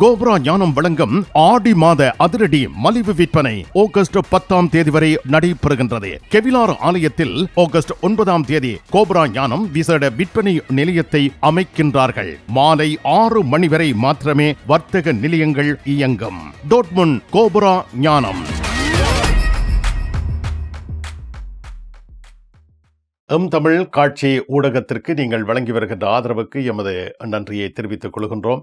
Cobra ஞானம் வழங்கும் ஆடி மாத அதிரடி மலிவு விற்பனை ஆகஸ்ட் பத்தாம் தேதி வரை நடைபெறுகின்றது. கெவிலார் ஆலயத்தில் ஆகஸ்ட் ஒன்பதாம் தேதி கோப்ரா ஞானம் விசேட விற்பனை நிலையத்தை அமைக்கின்றார்கள். மாலை ஆறு மணி வரை மாத்திரமே வர்த்தக நிலையங்கள் இயங்கும். டோட்முன் கோப்ரா ஞானம். எம் தமிழ் காட்சி ஊடகத்திற்கு நீங்கள் வழங்கி வருகின்ற ஆதரவுக்கு எமது நன்றியை தெரிவித்துக் கொள்கின்றோம்.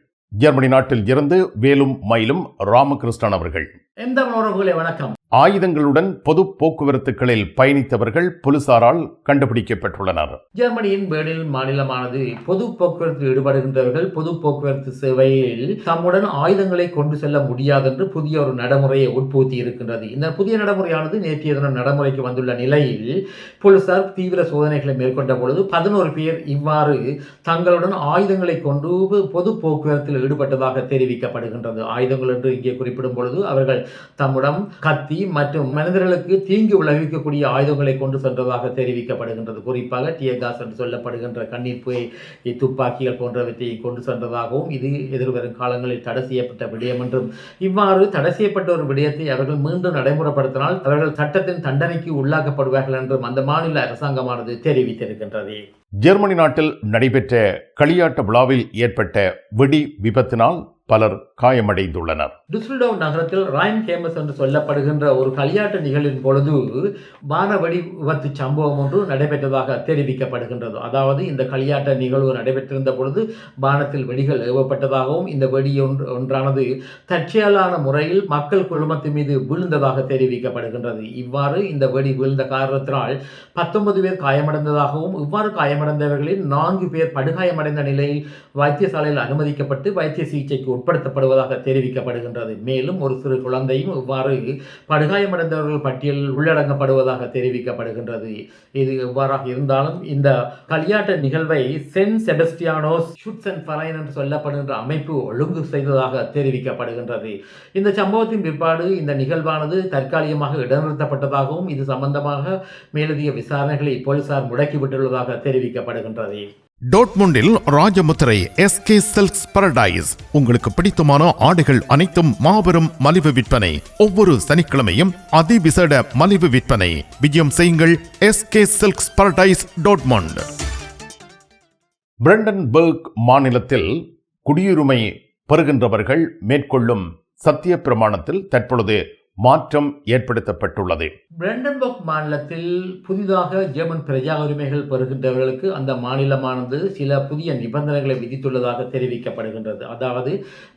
ஜெர்மனி நாட்டில் இருந்து வேலும் மயிலும் ராமகிருஷ்ணன் அவர்கள். எந்த உறவுகளே வணக்கம். ஆயுதங்களுடன் பொது போக்குவரத்துகளில் பயணித்தவர்கள் போலீசாரால் கண்டுபிடிக்கப்பட்டுள்ளனர். ஜெர்மனியின் பேர்லின் மாநிலமானது பொது போக்குவரத்தில் ஈடுபடுகின்றவர்கள் பொது போக்குவரத்து சேவையில் தம்முடன் ஆயுதங்களை கொண்டு செல்ல முடியாது என்று புதிய ஒரு நடைமுறையை உட்புகுத்தி இருக்கின்றது. இந்த புதிய நடைமுறையானது நேற்றைய தினம் நடைமுறைக்கு வந்துள்ள நிலையில் போலீசார் தீவிர சோதனைகளை மேற்கொண்ட பொழுது பதினோரு பேர் இவ்வாறு தங்களுடன் ஆயுதங்களை கொண்டு பொது போக்குவரத்தில் ஈடுபட்டதாக தெரிவிக்கப்படுகின்றது. ஆயுதங்கள் என்று இங்கே குறிப்பிடும் பொழுது அவர்கள் தம்முடன் கத்தி மற்றும் மனிதர்களுக்கு தீங்கு விளைவிக்கக்கூடிய ஆயுதங்களை கொண்டு சென்றதாக தெரிவிக்கப்படுகின்றது. குறிப்பாக டியகாஸ் என்று சொல்லப்படுகின்ற கண்ணீர் புகை துப்பாக்கிகள் போன்றவற்றை கொண்டு சென்றதாகவும் இது எதிர்வரும் காலங்களில் தடை செய்யப்பட்ட விடயம் என்றும் இவ்வாறு தடை செய்யப்பட்ட ஒரு விடயத்தை அவர்கள் மீண்டும் நடைமுறைப்படுத்தினால் அவர்கள் சட்டத்தின் தண்டனைக்கு உள்ளாக்கப்படுவார்கள் என்றும் அந்த மாநில அரசாங்கமானது தெரிவித்திருக்கின்றது. ஜெர்மனி நாட்டில் நடைபெற்ற களியாட்ட விழாவில் ஏற்பட்ட வெடி விபத்தினால் பலர் காயமடைந்துள்ளனர். டுஸ்ல்டோவ் நகரத்தில் ராயன் கேமஸ் என்று சொல்லப்படுகின்ற ஒரு களியாட்டு நிகழ்வின் பொழுது வான வெடி விபத்து சம்பவம் ஒன்று நடைபெற்றதாக தெரிவிக்கப்படுகின்றது. அதாவது இந்த களியாட்ட நிகழ்வு நடைபெற்றிருந்த பொழுது வானத்தில் வெடிகள் ஏவப்பட்டதாகவும் இந்த வெடி ஒன்று ஒன்றானது தற்செயலான முறையில் மக்கள் குழுமத்தின் மீது விழுந்ததாக தெரிவிக்கப்படுகின்றது. இவ்வாறு இந்த வெடி விழுந்த காரணத்தினால் பத்தொன்பது பேர் காயமடைந்ததாகவும் இவ்வாறு காயம் காயமடைந்தவர்களில் நான்கு பேர் படுகாயமடைந்த நிலையில் வைத்தியசாலையில் அனுமதிக்கப்பட்டு வைத்திய சிகிச்சைக்கு உட்படுத்தப்படுவதாக தெரிவிக்கப்படுகின்றது. மேலும் ஒரு சிறு குழந்தையும் இவ்வாறு படுகாயமடைந்தவர்கள் பட்டியலில் உள்ளடங்கப்படுவதாக தெரிவிக்கப்படுகின்றது. இது எவ்வாறாக இருந்தாலும் இந்த களியாட்ட நிகழ்வை Sankt Sebastianus Schützen and Verein என்று சொல்லப்படுகின்ற அமைப்பு ஒழுங்கு செய்ததாக தெரிவிக்கப்படுகின்றது. இந்த சம்பவத்தின் பிற்பாடு இந்த நிகழ்வானது தற்காலிகமாக இடைநிறுத்தப்பட்டதாகவும் இது சம்பந்தமாக மேலதிக விசாரணைகளை போலீசார் முடக்கிவிட்டுள்ளதாக தெரிவிக்கப்படுகின்றது. டோட்முண்டில் ராஜமுத்திரை எஸ்கே செல்ஸ் பரடைஸ் உங்களுக்கு பிடித்தமான ஆடைகள் அனைத்தும் மாபெரும் மலிவு விற்பனை. ஒவ்வொரு சனிக்கிழமையும் அதிவிசேட மலிவு விற்பனை. விஜயம் செய்யுங்கள் SK silks paradise Dortmund. Brandenburg மாநிலத்தில் குடியுரிமை பெறுகின்றவர்கள் மேற்கொள்ளும் சத்திய பிரமாணத்தில் தற்பொழுது மாற்றம் ஏற்படுத்தப்பட்டுள்ளது. பிரண்டன்பர்க் மாநிலத்தில் புதிதாக ஜெர்மன் பிரஜா உரிமைகள் பெறுகின்றவர்களுக்கு அந்த மாநிலமானது சில புதிய நிபந்தனைகளை விதித்துள்ளதாக தெரிவிக்கப்படுகின்றது. அதாவது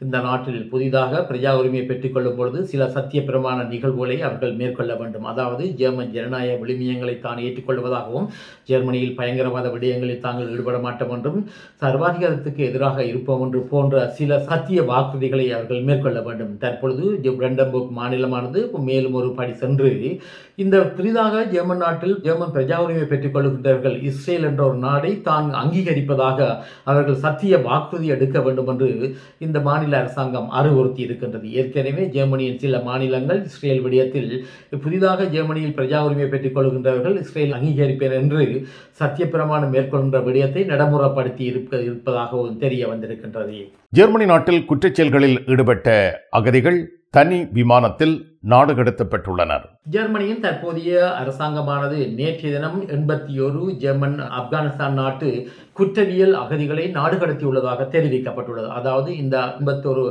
இந்த நாட்டில் புதிதாக பிரஜா உரிமையை பெற்றுக்கொள்ளும் பொழுது சில சத்திய பிரமாண நிகழ்வுகளை அவர்கள் மேற்கொள்ள வேண்டும். அதாவது ஜெர்மன் ஜனநாயக விழுமியங்களை தான் ஏற்றுக்கொள்வதாகவும் ஜெர்மனியில் பயங்கரவாத விடயங்களில் தாங்கள் ஈடுபட மாட்டோம் என்றும் சர்வாதிகாரத்துக்கு எதிராக இருப்போம் என்று போன்ற சில சத்திய வாக்குறுதிகளை அவர்கள் மேற்கொள்ள வேண்டும். தற்பொழுது பிரண்டன்பர்க் மாநிலமானது மேலும் ஒரு படி சென்று இந்த புதிதாக ஜெர்மன் நாட்டில் ஜெர்மன் பிரஜா உரிமை பெற்றுக் கொள்கின்றவர்கள் இஸ்ரேல் என்ற ஒரு நாடை தான் அங்கீகரிப்பதாக அவர்கள் சத்திய வாக்குறுதி எடுக்க வேண்டும் என்று இந்த மாநில அரசாங்கம் அறிவுறுத்தி இருக்கின்றது. ஏற்கனவே ஜெர்மனியின் சில மாநிலங்கள் இஸ்ரேல் விடயத்தில் புதிதாக ஜெர்மனியில் பிரஜா உரிமை பெற்றுக் கொள்கின்றவர்கள் இஸ்ரேல் அங்கீகரிப்பேன் என்று சத்தியப்பிரமாணம் மேற்கொள்கின்ற விடயத்தை நடைமுறைப்படுத்தி இருப்ப இருப்பதாகவும் தெரிய வந்திருக்கின்றது. ஜெர்மனி நாட்டில் குற்றச்செயல்களில் ஈடுபட்ட அகதிகள் தனி விமானத்தில் நாடு கடத்தப்பட்டுள்ளனர் ஜெர்மனியின் தற்போதைய அரசாங்கமானது நேற்றைய தினம் எண்பத்தி ஒரு ஜெர்மன் ஆப்கானிஸ்தான் நாட்டு குற்றவியல் அகதிகளை நாடு கடத்தியுள்ளதாக தெரிவிக்கப்பட்டுள்ளது. அதாவது இந்த எண்பத்தொரு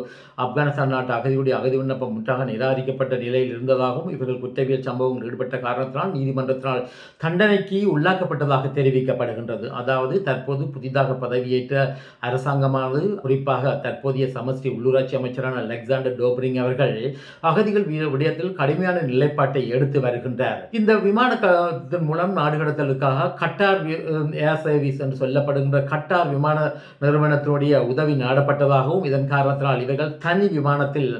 ஆப்கானிஸ்தான் நாட்டு அகதியுடைய அகதி விண்ணப்பம் முற்றாக நிராகரிக்கப்பட்ட நிலையில் இருந்ததாகவும் இவர்கள் குற்றவியல் சம்பவங்கள் ஈடுபட்ட காரணத்தினால் நீதிமன்றத்தினால் தண்டனைக்கு உள்ளாக்கப்பட்டதாக தெரிவிக்கப்படுகின்றது. அதாவது தற்போது புதிதாக பதவியேற்ற அரசாங்கமானது குறிப்பாக தற்போதைய சமஸ்டி உள்ளூராட்சி அமைச்சரான அலெக்சாண்டர் டோப்ரிங் அவர்கள் அகதிகள் வீர விடயத்தில் கடுமையான நிலைப்பாட்டை எடுத்து வருகின்றார். இந்த விமான மூலம் நாடு கடத்தலுக்காக கட்டார் ஏர் சர்வீஸ் என்று சொல்லப்படுகின்ற கட்டார் விமான நிறுவனத்தினுடைய உதவி நாடப்பட்டதாகவும் இதன் காரணத்தினால் இவைகள் தனி விமானத்தில்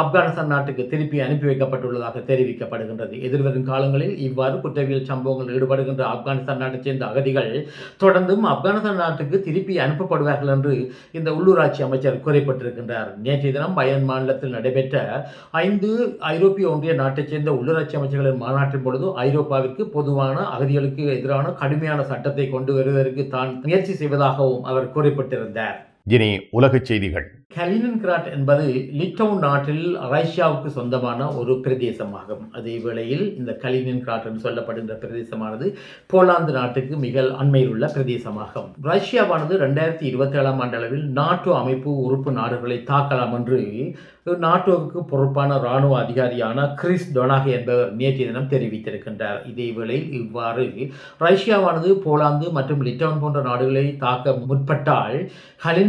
ஆப்கானிஸ்தான் நாட்டுக்கு திருப்பி அனுப்பி வைக்கப்பட்டுள்ளதாக தெரிவிக்கப்படுகின்றது. எதிர்வரும் காலங்களில் இவ்வாறு குற்றவியல் சம்பவங்கள் ஈடுபடுகின்ற ஆப்கானிஸ்தான் நாட்டைச் சேர்ந்த அகதிகள் தொடர்ந்தும் ஆப்கானிஸ்தான் நாட்டுக்கு திருப்பி அனுப்பப்படுவார்கள் என்று இந்த உள்ளூராட்சி அமைச்சர் குறிப்பிட்டிருக்கின்றார். நேற்றைய தினம் பயன் மாநிலத்தில் நடைபெற்ற ஐந்து ஐரோப்பிய ஒன்றிய நாட்டைச் சேர்ந்த உள்ளூராட்சி அமைச்சர்களின் மாநாட்டின் பொழுது ஐரோப்பாவிற்கு பொதுவான அகதிகளுக்கு எதிரான கடுமையான சட்டத்தை கொண்டு வருவதற்கு தான் முயற்சி செய்வதாகவும் அவர் குறிப்பிட்டிருந்தார். இனி உலகச் செய்திகள். கலினின்கிராட் என்பது லிட்டோன் நாட்டில் ரஷ்யாவுக்கு சொந்தமான ஒரு பிரதேசமாகும். அதே வேளையில் இந்த கலினின்கிராட் என்று சொல்லப்படுகின்ற பிரதேசமானது போலாந்து நாட்டுக்கு மிக அண்மையில் உள்ள பிரதேசமாகும். ரஷ்யாவானது ரெண்டாயிரத்தி இருபத்தி ஏழாம் ஆண்டளவில் நாட்டோ அமைப்பு உறுப்பு நாடுகளை தாக்கலாம் என்று நாட்டோவுக்கு பொறுப்பான இராணுவ அதிகாரியான கிறிஸ் டொனாகி என்பவர் நேற்றைய தினம் தெரிவித்திருக்கின்றார். இதே இவ்வாறு ரஷ்யாவானது போலாந்து மற்றும் லிட்டோன் போன்ற நாடுகளை தாக்க முற்பட்டால்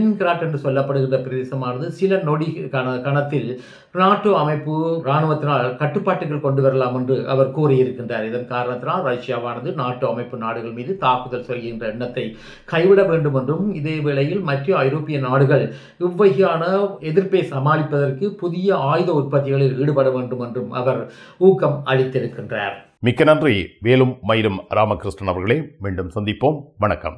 லெனின்கிராட் என்று சொல்லப்படுகிற பிரதேசமானது சில நொடி கண கணத்தில் நாட்டோ அமைப்பு இராணுவத்தினால் கட்டுப்பாட்டுகள் கொண்டு வரலாம் என்று அவர் கூறியிருக்கின்றார். இதன் காரணத்தினால் ரஷ்யாவானது நாட்டோ அமைப்பு நாடுகள் மீது தாக்குதல் செய்கின்ற எண்ணத்தை கைவிட வேண்டும் என்றும் இதே வேளையில் மற்ற ஐரோப்பிய நாடுகள் இவ்வகையான எதிர்ப்பை சமாளிப்பதற்கு புதிய ஆயுத உற்பத்திகளில் ஈடுபட வேண்டும் என்றும் அவர் ஊக்கம் அளித்திருக்கின்றார். மிக்க நன்றி. வேலும் மயிலும் ராமகிருஷ்ணன் அவர்களே மீண்டும் சந்திப்போம். வணக்கம்.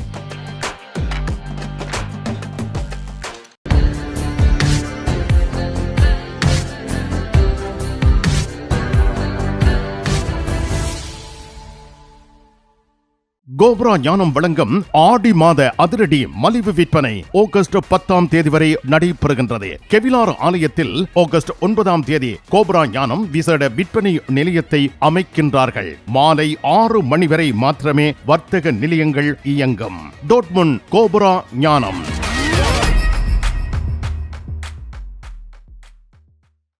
கோப்ரா ஞானம் வழங்கும் ஆடி மாத அதிரடி மலிவு விற்பனை ஆகஸ்ட் பத்தாம் தேதி வரை நடைபெறுகின்றது. கெவிலார் ஆலயத்தில் ஆகஸ்ட் ஒன்பதாம் தேதி கோப்ரா ஞானம் விசேட விற்பனை நிலையத்தை அமைக்கின்றார்கள். மாலை ஆறு மணி வரை மாத்திரமே வர்த்தக நிலையங்கள் இயங்கும். டோட்முன் கோபுரா ஞானம்.